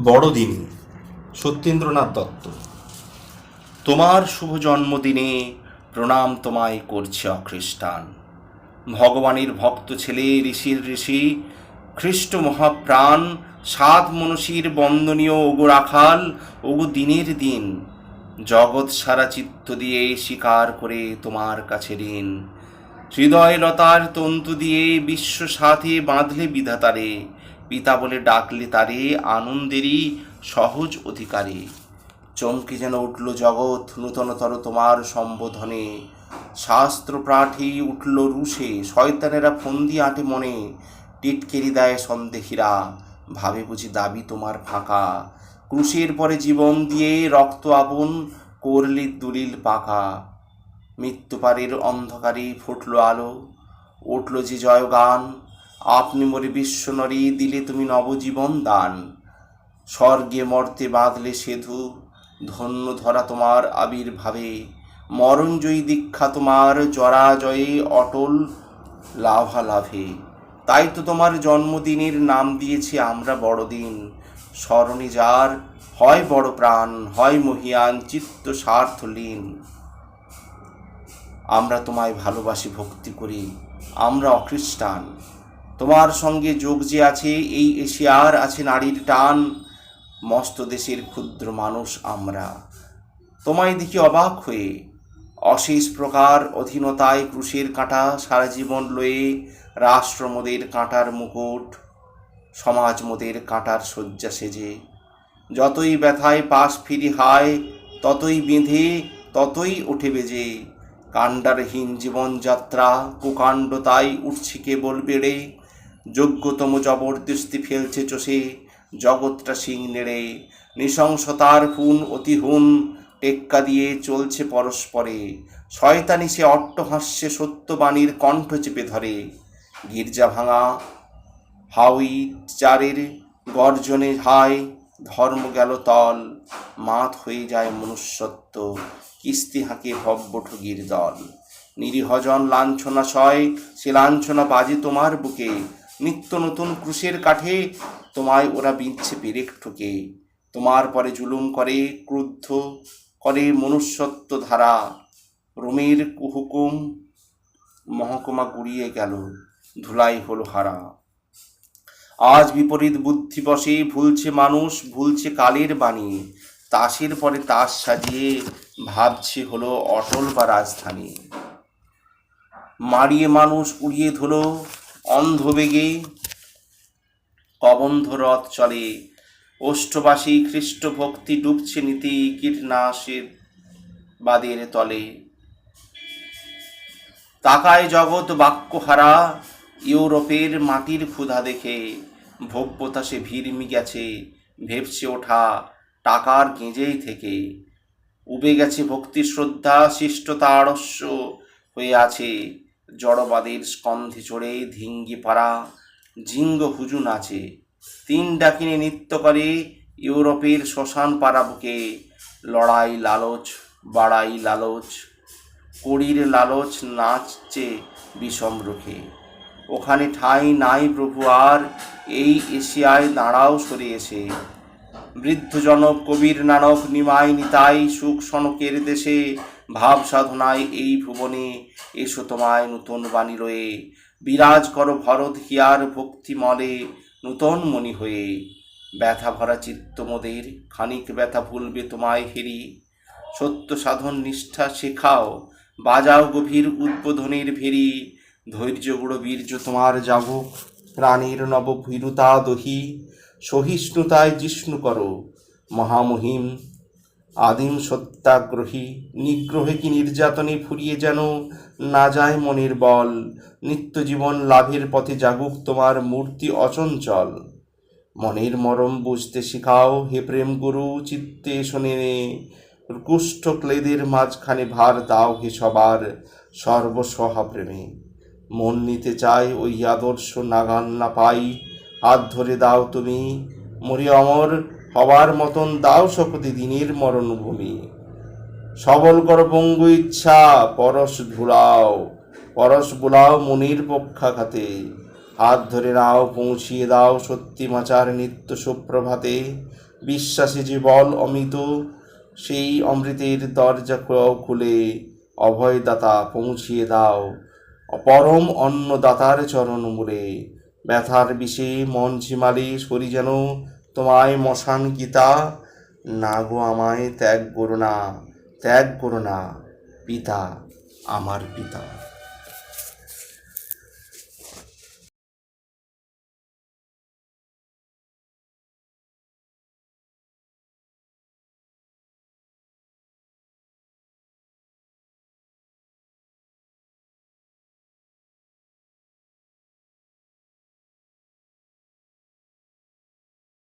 বড়দিন, সত্যেন্দ্রনাথ দত্ত। তোমার শুভ জন্মদিনে প্রণাম তোমায় করছে অখ্রিস্টান ভগবানের ভক্ত ছেলে ঋষির ঋষি, খ্রিস্ট মহাপ্রাণ সাত মনসীর বন্দনীয় ওগো রাখাল, ওগো দিনের দিন। জগৎ সারা চিত্ত দিয়ে স্বীকার করে তোমার কাছে ঋণ। হৃদয় লতার তন্তু দিয়ে বিশ্ব সাথে বাঁধলে বিধাতারে। পিতা বলে ডাকলে তারে, আনন্দেরই সহজ অধিকারী। চমকে যেন উঠল জগৎ, নূতনতর তোমার সম্বোধনে। শাস্ত্র প্রাঠী উঠল রুশে শয়তানেরা ফন্দি আটে মনে। টিটকেরি দেয় সন্দেহীরা, ভাবে বুঝি দাবি তোমার ফাঁকা। ক্রুশের পরে জীবন দিয়ে রক্ত আপন করলি দুলিল পাকা। মৃত্যুপারের অন্ধকারে ফুটল আলো, উঠল যে জয়গান আপনি মরে বিশ্বনরী দিলে তুমি নবজীবন দান। স্বর্গে মর্তে বাঁধলে সেধু, ধন্য ধরা তোমার আবির্ভাবে। মরণজয়ী দীক্ষা তোমার জরাজয়ে অটল লাভালাভে। তাই তো তোমার জন্মদিনের নাম দিয়েছি আমরা বড়দিন। স্মরণে যার হয় বড় প্রাণ, হয় মহিয়ান চিত্ত স্বার্থলীন আমরা তোমায় ভালোবাসি, ভক্তি করি, আমরা অখ্রিস্টান তোমার সঙ্গে যোগ যে আছে, এই এশিয়ার আছে নারীর টান, মস্ত দেশের ক্ষুদ্র মানুষ আমরা। তোমায় দেখি অবাক হয়ে, অশেষ প্রকার অধীনতায় ক্রুশের কাঁটা সারা জীবন লয়ে রাষ্ট্র মোদের কাঁটার মুকুট, সমাজ মোদের কাঁটার শয্যা সেজে। যতই ব্যথায় পাশ ফিরি হায়, ততই বেঁধে, ততই ওঠে বেজে। কাণ্ডারহীন জীবনযাত্রা কুকাণ্ড তাই উঠছে কেবল বেড়ে। যোগ্যতম জবরদস্তি ফেলছে চষে, জগৎটা সিং নেড়ে, নৃশংসতার হুন অতিহুন টেক্কা দিয়ে চলছে পরস্পরে। শয়তানি সে অট্টহাস্যে সত্যবাণীর কণ্ঠ চেপে ধরে। গির্জা ভাঙা, হাউই চারের গর্জনে হায়, ধর্ম গেল তল, মাত হয়ে যায় মনুষ্যত্ব, কিস্তি হাঁকে ভব্য ঠগির দল নিরীহজন লাঞ্ছনা সয় সে লাঞ্ছনা বাজে তোমার বুকে নিত্য নতুন ক্রুশের কাঠে তোমায় ওরা বিঁধছে পেরেক ঠুকে। তোমার পরে জুলুম করে, ক্রুদ্ধ করে মনুষ্যত্ব ধারা। রোমের হুকুম মহকুমা গুড়িয়ে গেল, ধুলাই হল হারা। আজ বিপরীত বুদ্ধি বসে, ভুলছে মানুষ, ভুলছে কালের বাণী। তাসের পরে তাস সাজিয়ে, ভাবছে হলো অটল বা রাজধানী। মারিয়ে মানুষ উড়িয়ে ধুলো অন্ধবেগে কবন্ধ রথ চলে। অষ্টবাসী খ্রিস্ট ভক্তি ডুবছে নীতি, কীটনাশের বাদের তলে। তাকায় জগৎ বাক্যহারা, ইউরোপের মাটির ক্ষুধা দেখে। ভব্যতা সে ভিড়মি গেছে ভেপছে ওঠা টাকার গেঁজেই থেকে। উবে গেছে ভক্তি শ্রদ্ধা শিষ্টতা আড়স্য হয়ে আছে। জড়বাদের স্কন্ধে চড়ে ধিঙ্গি পাড়া জিঙ্গ হুজুন আছে তিন ডাকিনে নৃত্য করে ইউরোপের শ্মশান পাড়া বুকে। লড়াই লালচ, বাড়াই লালচ, কড়ির লালচ নাচছে বিষম রুখে ওখানে ঠাঁই নাই প্রভু আর, এই এশিয়ায় দাঁড়াও সরে এসে। বৃদ্ধজনক কবির নানক নিমাই নিতাই সুখ সনকের দেশে, ভাব সাধনায় এই ভুবনে এসো তোমায় নূতন বাণী রয়ে। বিরাজ কর ভরত হিয়ার ভক্তি মলে, নূতন মণি হয়ে। ব্যথা ভরা চিত্ত মোদের, খানিক ব্যথা ভুলবে তোমায় হেরি। সত্য সাধন নিষ্ঠা শেখাও, বাজাও গভীর উদ্বোধনের ভেরি। ধৈর্য গুড়ো বীর্য তোমার যাব প্রাণীর নব ভীরুতা দহি। সহিষ্ণুতায় জিষ্ণু করো, মহামহিম। আদিম সত্যাগ্রহী, নিগ্রহে কি নির্যাতনে ফুরিয়ে যেন না যায় মনের বল? নিত্য জীবন লাভের পথে জাগুক তোমার মূর্তি অচঞ্চল। মনের মরম বুঝতে শিখাও হে প্রেম গুরু, চিত্তে শোনে। কুষ্ঠ ক্লেদের মাঝখানে ভার দাও হে সবার সর্বসহা প্রেমে। মন নিতে চায় ওই আদর্শ নাগান না পাই হাত ধরে দাও তুমি। মরি অমর হবার মতন দাও শপথে দিনের মরণভূমি। সবল কর পঙ্গু ইচ্ছা, পরশ ধুলাও পরশ বুলাও মনির পক্ষাঘাতে। হাত ধরে নাও, পৌঁছিয়ে দাও সত্যি মাচার নিত্য সুপ্রভাতে। বিশ্বাসী যে বল অমিত, সেই অমৃতের দরজা খুলে। অভয়দাতা, পৌঁছিয়ে দাও। পরম অন্নদাতার চরণ মূলে। ব্যথার বিষে মন ঝিমালে শরী যেন তোমায় মশান গীতা। না গো আমায় ত্যাগ করো না, ত্যাগ করো না, পিতা, আমার পিতা।